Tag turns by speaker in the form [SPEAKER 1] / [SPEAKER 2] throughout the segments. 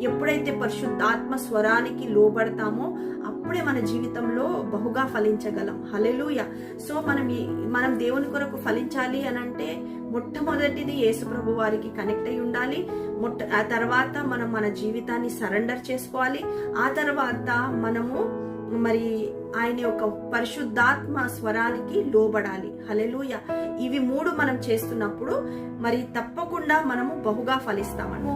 [SPEAKER 1] ఎప్పుడైతే పరిశుద్ధాత్మ స్వరానికి లోబడతామో అప్పుడే మన జీవితంలో బహుగా ఫలించగలం. హలెలూయ సో మనం మనం దేవుని కొరకు ఫలించాలి అని అంటే మొట్టమొదటిది యేసుప్రభు వారికి కనెక్ట్ అయి ఉండాలి. మొట్ట ఆ తర్వాత మనం మన జీవితాన్ని సరెండర్ చేసుకోవాలి. ఆ తర్వాత మనము మరి ఆయన యొక్క పరిశుద్ధాత్మ స్వరానికి లోబడాలి. హలెలూయ ఇవి మూడు మనం చేస్తున్నప్పుడు మరి తప్పకుండా మనము బహుగా ఫలిస్తామని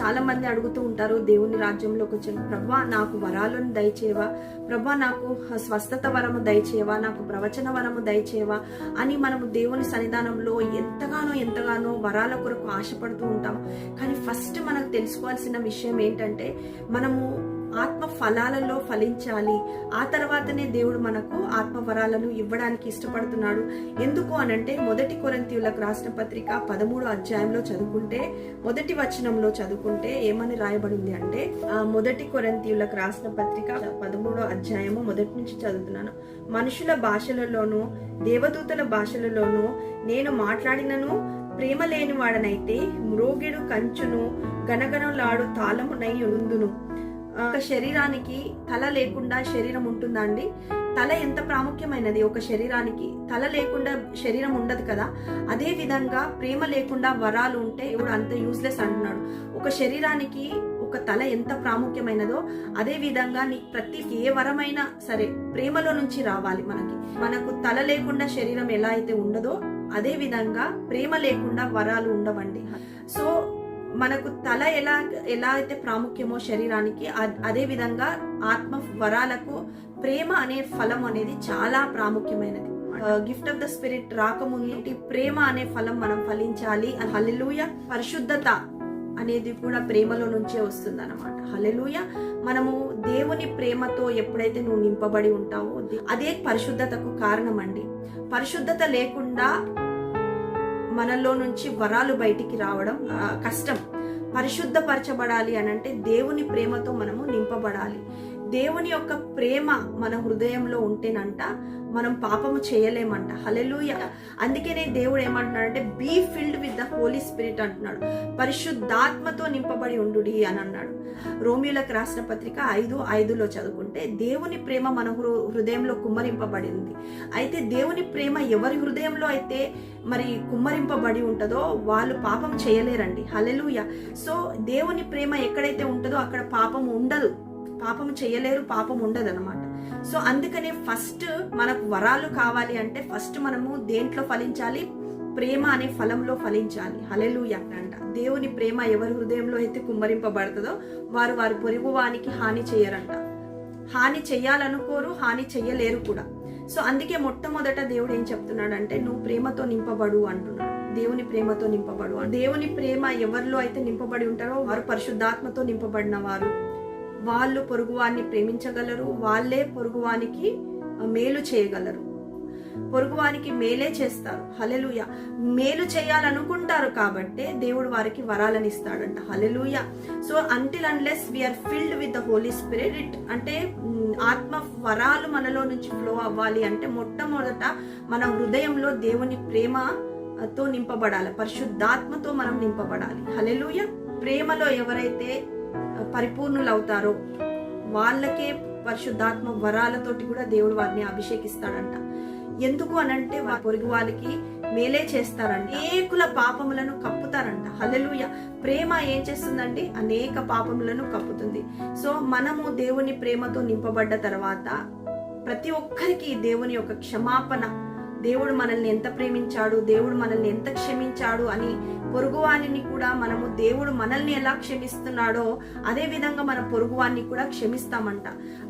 [SPEAKER 1] చాలా మంది అడుగుతూ ఉంటారు దేవుని రాజ్యంలోకి వచ్చిన ప్రభా నాకు వరాలను దయచేవా ప్రభా నాకు స్వస్థత వరము దయచేవా నాకు ప్రవచన వరము దయచేవా అని మనము దేవుని సన్నిధానంలో ఎంతగానో ఎంతగానో వరాల కొరకు ఆశపడుతూ ఉంటాం. కానీ ఫస్ట్ మనకు తెలుసుకోవాల్సిన విషయం ఏంటంటే మనము ఆత్మ ఫలాలలో ఫలించాలి. ఆ తర్వాతనే దేవుడు మనకు ఆత్మవరాలను ఇవ్వడానికి ఇష్టపడుతున్నాడు. ఎందుకు అనంటే మొదటి కొరంతీయులకు రాసిన పత్రిక పదమూడు అధ్యాయంలో చదువుకుంటే మొదటి వచనంలో చదువుకుంటే ఏమని రాయబడింది అంటే ఆ మొదటి కొరంతీయులకు రాసిన పత్రిక పదమూడో అధ్యాయము మొదటి నుంచి చదువుతున్నాను. మనుషుల భాషలలోనూ దేవదూతల భాషలలోనూ నేను మాట్లాడినను ప్రేమ లేని వాడనైతే మ్రోగిడు కంచును గనగనలాడు తాళమునై ఉందును ఒక శరీరానికి తల లేకుండా శరీరం ఉంటుందా అండి తల ఎంత ప్రాముఖ్యమైనది? ఒక శరీరానికి తల లేకుండా శరీరం ఉండదు కదా. అదే విధంగా ప్రేమ లేకుండా వరాలు ఉంటే ఇప్పుడు అంత యూస్లెస్ అంటున్నాడు. ఒక శరీరానికి ఒక తల ఎంత ప్రాముఖ్యమైనదో అదే విధంగా నీ ప్రతి ఏ వరమైనా సరే ప్రేమలో నుంచి రావాలి మనకి. మనకు తల లేకుండా శరీరం ఎలా అయితే ఉండదో అదే విధంగా ప్రేమ లేకుండా వరాలు ఉండవండి. సో మనకు తల ఎలా ఎలా అయితే ప్రాముఖ్యమో శరీరానికి అదే విధంగా ఆత్మ వరాలకు ప్రేమ అనే ఫలం అనేది చాలా ప్రాముఖ్యమైనది. గిఫ్ట్ ఆఫ్ ద స్పిరిట్ రాకముందు ప్రేమ అనే ఫలం మనం ఫలించాలి హల్లెలూయ. పరిశుద్ధత అనేది కూడా ప్రేమలో నుంచే వస్తుంది అనమాట హలెలుయ మనము దేవుని ప్రేమతో ఎప్పుడైతే నువ్వు నింపబడి ఉంటావో అదే పరిశుద్ధతకు కారణం అండి పరిశుద్ధత లేకుండా మనలో నుంచి వరాలు బయటికి రావడం కష్టం. పరిశుద్ధపరచబడాలి అని అంటే దేవుని ప్రేమతో మనము నింపబడాలి. దేవుని యొక్క ప్రేమ మన హృదయంలో ఉంటేనంట మనం పాపము చేయలేమంట. హలెలుయ అందుకనే దేవుడు ఏమంటున్నాడంటే be filled with the holy spirit అంటున్నాడు. పరిశుద్ధాత్మతో నింపబడి ఉండుడి అని అన్నాడు. రోమియోలకు రాసిన పత్రిక ఐదు ఐదులో చదువుకుంటే దేవుని ప్రేమ మన హృ- హృదయంలో కుమ్మరింపబడింది. అయితే దేవుని ప్రేమ ఎవరి హృదయంలో అయితే మరి కుమ్మరింపబడి ఉంటుందో వాళ్ళు పాపం చేయలేరండి. హలెలుయ సో దేవుని ప్రేమ ఎక్కడైతే ఉంటుందో అక్కడ పాపం ఉండదు. పాపం చేయలేరు పాపం ఉండదు అనమాట సో అందుకనే ఫస్ట్ మనకు వరాలు కావాలి అంటే ఫస్ట్ మనము దేంట్లో ఫలించాలి? ప్రేమ అనే ఫలంలో ఫలించాలి. హలెలూయ అంట. దేవుని ప్రేమ ఎవరి హృదయంలో అయితే కుమ్మరింపబడుతుందో వారు వారి పొరుగువానికి హాని చేయరంట. హాని చెయ్యాలనుకోరు హాని చెయ్యలేరు కూడా. సో అందుకే మొట్టమొదట దేవుడు ఏం చెప్తున్నాడంటే నువ్వు ప్రేమతో నింపబడు అంటున్నాడు. దేవుని ప్రేమతో నింపబడు. దేవుని ప్రేమ ఎవరిలో అయితే నింపబడి ఉంటారో వారు పరిశుద్ధాత్మతో నింపబడిన వారు. వాళ్ళు పొరుగువాన్ని ప్రేమించగలరు వాళ్ళే పొరుగువానికి మేలు చేయగలరు. పొరుగువానికి మేలే చేస్తారు. హలెలుయ మేలు చేయాలనుకుంటారు కాబట్టే దేవుడు వారికి వరాలను ఇస్తాడంట. Hallelujah so until unless we are filled with the holy spirit అంటే ఆత్మ వరాలు మనలో నుంచి ఫ్లో అవ్వాలి అంటే మొట్టమొదట మన హృదయంలో దేవుని ప్రేమ తో నింపబడాలి. పరిశుద్ధాత్మతో మనం నింపబడాలి. హలెలుయ ప్రేమలో ఎవరైతే పరిపూర్ణులవుతారో వాళ్ళకే పరిశుద్ధాత్మ వరాలతోటి కూడా దేవుడు వారిని అభిషేకిస్తాడంట. ఎందుకు అనంటే వారి పొరుగు వాళ్ళకి మేలే చేస్తారంట. అనేకుల పాపములను కప్పుతారంట. హలలుయ ప్రేమ ఏం చేస్తుందండి? అనేక పాపములను కప్పుతుంది. సో మనము దేవుని ప్రేమతో నింపబడ్డ తర్వాత ప్రతి ఒక్కరికి దేవుని యొక్క క్షమాపణ. దేవుడు మనల్ని ఎంత ప్రేమించాడు? దేవుడు మనల్ని ఎంత క్షమించాడు అని పొరుగువాణిని కూడా మనము దేవుడు మనల్ని ఎలా క్షమిస్తున్నాడో అదే విధంగా మన పొరుగువాణ్ణి కూడా క్షమిస్తామంట.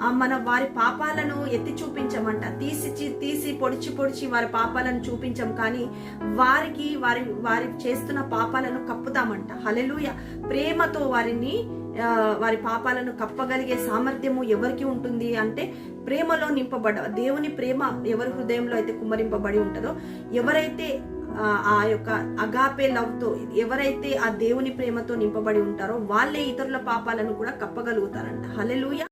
[SPEAKER 1] ఆ మన వారి పాపాలను ఎత్తి చూపించమంట. తీసి చి- తీసి పొడిచి పొడిచి వారి పాపాలను చూపించం. కానీ వారికి వారి వారి చేస్తున్న పాపాలను కప్పుతామంట. హలలుయ ప్రేమతో వారిని వారి పాపాలను కప్పగలిగే సామర్థ్యము ఎవరికి ఉంటుంది అంటే ప్రేమలో నింపబడ దేవుని ప్రేమ ఎవరి హృదయంలో అయితే కుమ్మరింపబడి ఉంటుందో ఎవరైతే ఆ, ఆ యొక్క అగాపే లవ్తో ఎవరైతే ఆ దేవుని ప్రేమతో నింపబడి ఉంటారో వాళ్ళే ఇతరుల పాపాలను కూడా కప్పగలుగుతారంట. హలెలూయ